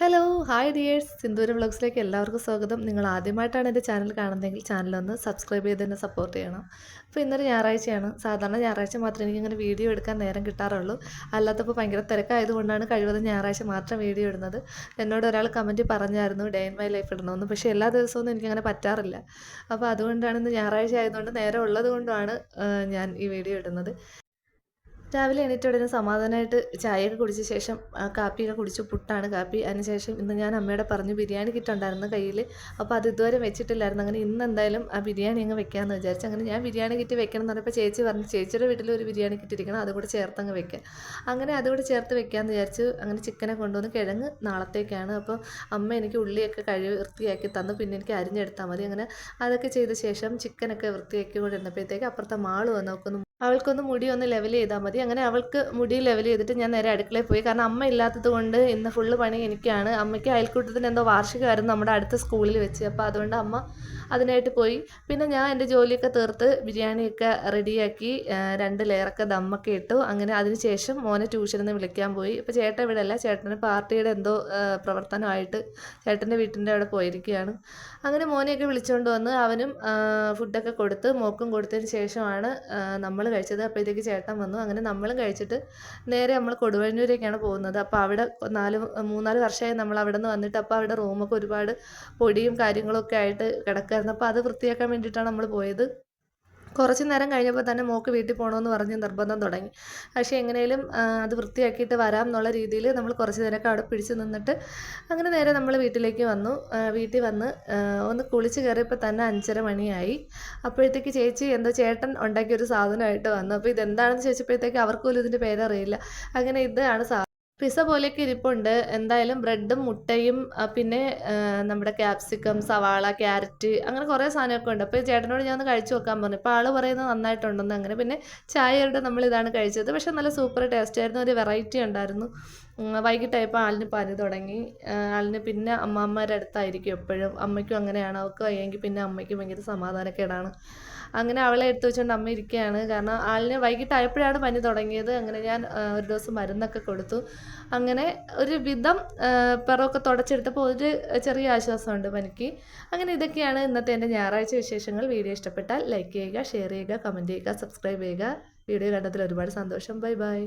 Hello hi dears Sindoora വ്ളോഗ്സിലേക്ക് എല്ലാവർക്കും സ്വാഗതം. നിങ്ങൾ ആദ്യമായിട്ടാണ് എന്റെ ചാനൽ കാണുന്നതെങ്കിൽ ചാനലൊന്ന് സബ്സ്ക്രൈബ് ചെയ്ത് തന്നെ സപ്പോർട്ട് ചെയ്യണം. അപ്പോൾ ഇന്നൊരു ഞായറാഴ്ചയാണ്. സാധാരണ ഞായറാഴ്ച മാത്രമേ എനിക്ക് ഇങ്ങനെ വീഡിയോ എടുക്കാൻ നേരം കിട്ടാറുള്ളൂ. അല്ലാത്തപ്പോൾ ഭയങ്കര തിരക്കായതുകൊണ്ടാണ് കഴിവതും ഞായറാഴ്ച മാത്രം വീഡിയോ ഇടുന്നത്. എന്നോട് ഒരാൾ കമന്റ് പറഞ്ഞായിരുന്നു ഡേ ഇൻ മൈ ലൈഫ് ഇടണമെന്ന് പക്ഷേ എല്ലാ ദിവസവും എനിക്കങ്ങനെ പറ്റാറില്ല. അപ്പോൾ അതുകൊണ്ടാണ് ഇന്ന് ഞായറാഴ്ച ആയതുകൊണ്ട് നേരം ഉള്ളത് കൊണ്ടാണ് ഞാൻ ഈ വീഡിയോ ഇടുന്നത്. രാവിലെ എണീറ്റ ഉടനെ സമാധാനമായിട്ട് ചായയൊക്കെ കുടിച്ച ശേഷം കാപ്പിയൊക്കെ കുടിച്ച് പുട്ടാണ് കാപ്പി. അതിനുശേഷം ഇന്ന് ഞാൻ അമ്മയുടെ പറഞ്ഞു ബിരിയാണി കിട്ടുണ്ടായിരുന്നു കയ്യിൽ അപ്പോൾ അത് ഇതുവരെ വെച്ചിട്ടില്ലായിരുന്നു. അങ്ങനെ ഇന്ന് എന്തായാലും ആ ബിരിയാണി അങ്ങ് വെക്കാമെന്ന് വിചാരിച്ചു അങ്ങനെ ഞാൻ ബിരിയാണി കിറ്റ് വെക്കണം എന്ന് പറഞ്ഞപ്പോൾ ചേച്ചി പറഞ്ഞു ചേച്ചിയുടെ വീട്ടിൽ ഒരു ബിരിയാണി കിറ്റ് അതുകൂടെ ചേർത്ത് അങ്ങ് വെക്കാം. അങ്ങനെ അതുകൂടെ ചേർത്ത് വെക്കാമെന്ന് വിചാരിച്ചു അങ്ങനെ ചിക്കനെ കൊണ്ടുവന്ന് കിഴങ്ങ് നാളത്തേക്കാണ്. അപ്പോൾ അമ്മ എനിക്ക് ഉള്ളിയൊക്കെ കഴിവ് വൃത്തിയാക്കി തന്നു. പിന്നെ എനിക്ക് അരിഞ്ഞെടുത്താൽ മതി. അങ്ങനെ അതൊക്കെ ചെയ്ത ശേഷം ചിക്കനൊക്കെ വൃത്തിയാക്കി കൊണ്ടിരുന്നപ്പോഴത്തേക്ക് അപ്പുറത്തെ മാൾ വന്ന്. നോക്കുന്നു അവൾക്കൊന്ന് മുടി ഒന്ന് ലെവൽ ചെയ്താൽ മതി. അങ്ങനെ അവൾക്ക് മുടി ലെവൽ ചെയ്തിട്ട് ഞാൻ നേരെ അടുക്കളയിൽ പോയി. കാരണം അമ്മ ഇല്ലാത്തത് കൊണ്ട് ഇന്ന് ഫുള്ള് പണി എനിക്കാണ്. അമ്മയ്ക്ക് അയൽക്കൂട്ടത്തിന് എന്തോ വാർഷികമായിരുന്നു നമ്മുടെ അടുത്ത സ്കൂളിൽ വെച്ച്. അപ്പോൾ അതുകൊണ്ട് അമ്മ അതിനായിട്ട് പോയി. പിന്നെ ഞാൻ എന്റെ ജോലിയൊക്കെ തീർത്ത് ബിരിയാണിയൊക്കെ റെഡിയാക്കി രണ്ട് ലെയറൊക്കെ ദമ്മൊക്കെ ഇട്ടു. അങ്ങനെ അതിന് ശേഷം മോനെ ട്യൂഷനിൽ നിന്ന് വിളിക്കാൻ പോയി. ഇപ്പോൾ ചേട്ടൻ ഇവിടെ അല്ല. ചേട്ടന് പാർട്ടിയുടെ എന്തോ പ്രവർത്തനമായിട്ട് ചേട്ടന്റെ വീട്ടിന്റെ അവിടെ പോയിരിക്കുകയാണ്. അങ്ങനെ മോനെയൊക്കെ വിളിച്ചുകൊണ്ട് വന്ന് അവനും ഫുഡൊക്കെ കൊടുത്ത് മോക്കും കൊടുത്തതിന് ശേഷമാണ് നമ്മൾ കഴിച്ചത് അപ്പോഴത്തേക്ക് ചേട്ടൻ വന്നു. അങ്ങനെ നമ്മളും കഴിച്ചിട്ട് നേരെ നമ്മൾ കൊടുവഴിഞ്ഞൂരേക്കാണ് പോകുന്നത്. അപ്പോൾ അവിടെ നാല് മൂന്നാൽ വർഷമായി നമ്മൾ അവിടെ നിന്ന് വന്നിട്ട് അപ്പോൾ അവിടെ റൂമൊക്കെ ഒരുപാട് പൊടിയും കാര്യങ്ങളൊക്കെ ആയിട്ട് കിടക്കുകയായിരുന്നു അപ്പോൾ അത് വൃത്തിയാക്കാൻ വേണ്ടിയിട്ടാണ് നമ്മൾ പോയത്. കുറച്ച് നേരം കഴിഞ്ഞപ്പോൾ തന്നെ മോക്ക് വീട്ടിൽ പോകണമെന്ന് പറഞ്ഞ് നിർബന്ധം തുടങ്ങി. പക്ഷേ എങ്ങനെയും അത് വൃത്തിയാക്കിയിട്ട് വരാം എന്നുള്ള രീതിയിൽ നമ്മൾ കുറച്ച് നേരമൊക്കെ അവിടെ പിടിച്ച് നിന്നിട്ട് അങ്ങനെ നേരെ നമ്മൾ വീട്ടിലേക്ക് വന്നു. വീട്ടിൽ വന്ന് ഒന്ന് കുളിച്ച് കയറിയപ്പോൾ തന്നെ അഞ്ചര മണിയായി. അപ്പോഴത്തേക്ക് ചേച്ചി എന്തോ ചേട്ടൻ ഉണ്ടാക്കിയ ഒരു സാധനമായിട്ട് വന്നു. അപ്പോൾ ഇതെന്താണെന്ന് ചോദിച്ചപ്പോഴത്തേക്ക് അവർക്ക് പോലും ഇതിന്റെ പേരറിയില്ല. അങ്ങനെ ഇതാണ് സാ പിസ്സ പോലെയൊക്കെ ഇരിപ്പുണ്ട്. എന്തായാലും ബ്രെഡും മുട്ടയും പിന്നെ നമ്മുടെ ക്യാപ്സിക്കം സവാള ക്യാരറ്റ് അങ്ങനെ കുറേ സാധനമൊക്കെ ഉണ്ട്. അപ്പോൾ ചേട്ടനോട് ഞാൻ ഒന്ന് കഴിച്ചു നോക്കാൻ പറഞ്ഞു. ഇപ്പോൾ ആൾ പറയുന്നത് നന്നായിട്ടുണ്ടെന്ന് അങ്ങനെ. പിന്നെ ചായയുടെ നമ്മൾ ഇതാണ് കഴിച്ചത്. പക്ഷെ നല്ല സൂപ്പർ ടേസ്റ്റ് ആയിരുന്നു. ഒരു വെറൈറ്റി ഉണ്ടായിരുന്നു. വൈകിട്ടായപ്പോൾ ആളിന് പനി തുടങ്ങി. ആളിന് പിന്നെ അമ്മാമ്മമാരുടെ അടുത്തായിരിക്കും എപ്പോഴും. അമ്മയ്ക്കും അങ്ങനെയാണ്. അവൾക്ക് വയ്യെങ്കിൽ പിന്നെ അമ്മയ്ക്ക് ഭയങ്കര സമാധാനക്കേടാണ്. അങ്ങനെ അവളെ എടുത്തു വെച്ചുകൊണ്ട് അമ്മ ഇരിക്കുകയാണ് കാരണം ആളിന് വൈകിട്ടായപ്പോഴാണ് പനി തുടങ്ങിയത്. അങ്ങനെ ഞാൻ ഒരു ദിവസം മരുന്നൊക്കെ കൊടുത്തു. അങ്ങനെ ഒരു വിധം പിറവൊക്കെ തുടച്ചെടുത്തപ്പോൾ ഒരു ചെറിയ ആശ്വാസമുണ്ട് പനിക്ക്. അങ്ങനെ ഇതൊക്കെയാണ് ഇന്നത്തെ എന്റെ ഞായറാഴ്ച വിശേഷങ്ങൾ. വീഡിയോ ഇഷ്ടപ്പെട്ടാൽ ലൈക്ക് ചെയ്യുക ഷെയർ ചെയ്യുക കമന്റ് ചെയ്യുക സബ്സ്ക്രൈബ് ചെയ്യുക. വീഡിയോ കണ്ടതിൽ ഒരുപാട് സന്തോഷം. Bye bye